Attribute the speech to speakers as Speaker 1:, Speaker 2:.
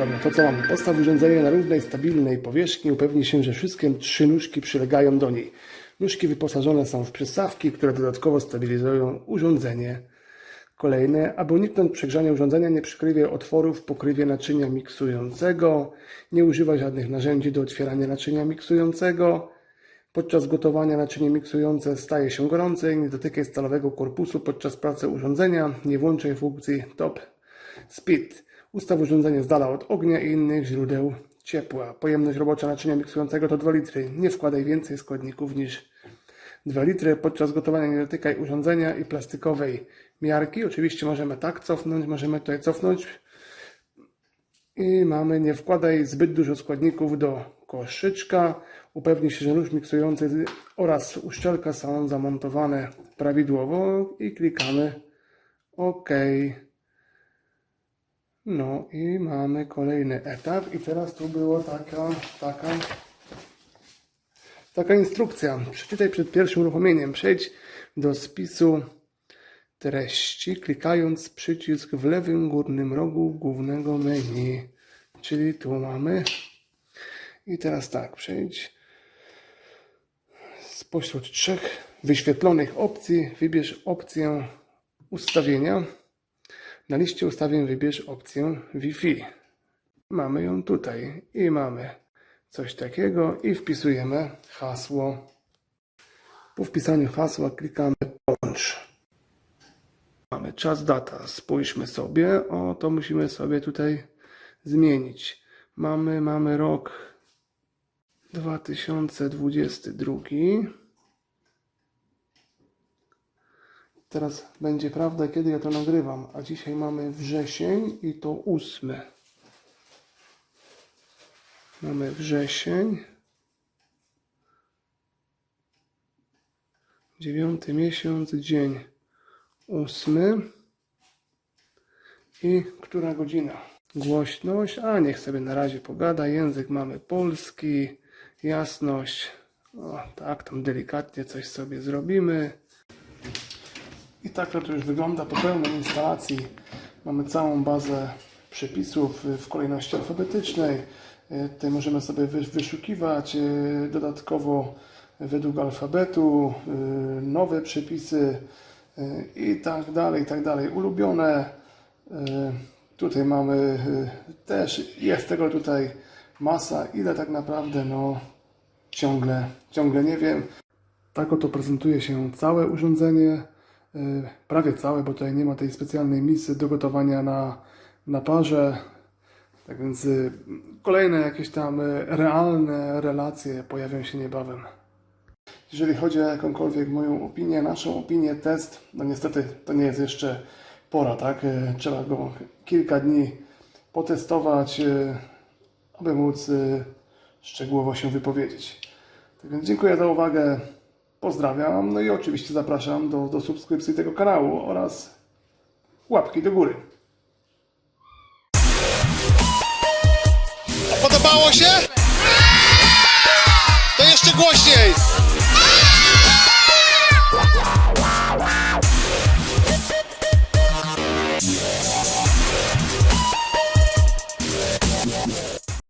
Speaker 1: Dobra, to co mamy? Postaw urządzenie na równej, stabilnej powierzchni. Upewnij się, że wszystkie trzy nóżki przylegają do niej. Nóżki wyposażone są w przystawki, które dodatkowo stabilizują urządzenie. Kolejne, aby uniknąć przegrzania urządzenia, nie przykrywaj otworów w pokrywie naczynia miksującego. Nie używaj żadnych narzędzi do otwierania naczynia miksującego. Podczas gotowania naczynie miksujące staje się gorące. Nie dotykaj stalowego korpusu podczas pracy urządzenia. Nie włączaj funkcji top speed. Ustaw urządzenie z dala od ognia i innych źródeł ciepła. Pojemność robocza naczynia miksującego to 2 litry. Nie wkładaj więcej składników niż 2 litry. Podczas gotowania nie dotykaj urządzenia i plastikowej miarki. Oczywiście możemy tak cofnąć, możemy tutaj cofnąć. I mamy nie wkładaj zbyt dużo składników do koszyczka. Upewnij się, że nóż miksujący oraz uszczelka są zamontowane prawidłowo i klikamy OK. No i mamy kolejny etap i teraz tu była taka, taka, taka instrukcja. Przeczytaj przed pierwszym uruchomieniem. Przejdź do spisu treści, klikając przycisk w lewym górnym rogu głównego menu. Czyli tu mamy. I teraz tak, przejdź spośród trzech wyświetlonych opcji, wybierz opcję ustawienia. Na liście ustawień wybierz opcję Wi-Fi. Mamy ją tutaj i mamy coś takiego i wpisujemy hasło. Po wpisaniu hasła klikamy połącz. Mamy czas, data. Spójrzmy sobie. O, to musimy sobie tutaj zmienić. Mamy, mamy rok 2022. Teraz będzie prawda, kiedy ja to nagrywam, a dzisiaj mamy wrzesień i to ósmy. Mamy wrzesień. Dziewiąty miesiąc, dzień ósmy. I która godzina? Głośność, a niech sobie na razie pogada. Język mamy polski, jasność. O, tak, tam delikatnie coś sobie zrobimy. I tak to już wygląda po pełnej instalacji. Mamy całą bazę przepisów w kolejności alfabetycznej. E, Tutaj możemy sobie wy- wyszukiwać e, dodatkowo według alfabetu e, nowe przepisy i tak dalej, i tak dalej. Ulubione. Tutaj mamy też, jest tego tutaj masa. Ile tak naprawdę, no ciągle, ciągle nie wiem. Tak oto prezentuje się całe urządzenie, prawie całe, bo tutaj nie ma tej specjalnej misy do gotowania na, na parze. Tak więc yy, kolejne jakieś tam yy, realne relacje pojawią się niebawem. Jeżeli chodzi o jakąkolwiek moją opinię, naszą opinię, test, no niestety to nie jest jeszcze pora, tak? Yy, Trzeba go kilka dni potestować, aby móc szczegółowo się wypowiedzieć. Tak więc dziękuję za uwagę. Pozdrawiam. No i oczywiście zapraszam do, do subskrypcji tego kanału oraz łapki do góry.
Speaker 2: Podobało się? To jeszcze głośniej!